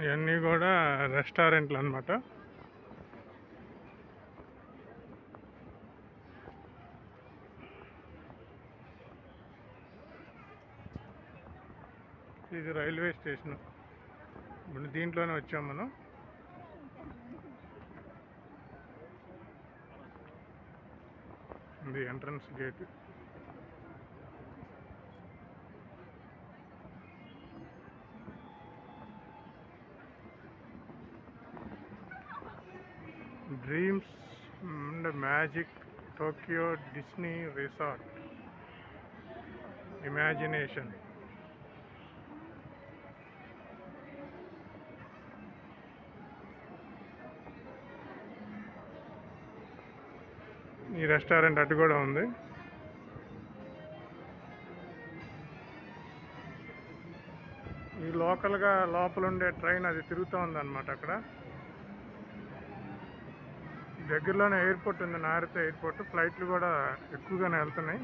ఇవన్నీ కూడా రెస్టారెంట్లు అనమాట ఇది రైల్వే స్టేషన్. ఇప్పుడు దీంట్లోనే వచ్చాం మనం. ఇది entrance gate. Dreams and magic Tokyo Disney resort imagination ఈ రెస్టారెంట్ అటు కూడా ఉంది. ఈ లోకల్గా లోపల ఉండే ట్రైన్ అది తిరుగుతూ ఉందన్నమాట అక్కడ. దగ్గరలోనే ఎయిర్పోర్ట్ ఉంది నారిత ఎయిర్పోర్ట్. ఫ్లైట్లు కూడా ఎక్కువగానే వెళ్తున్నాయి.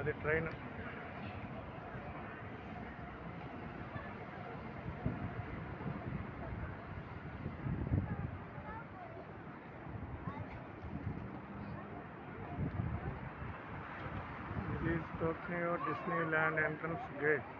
అది ట్రైన్. ఇది Tokyo Disneyland entrance gate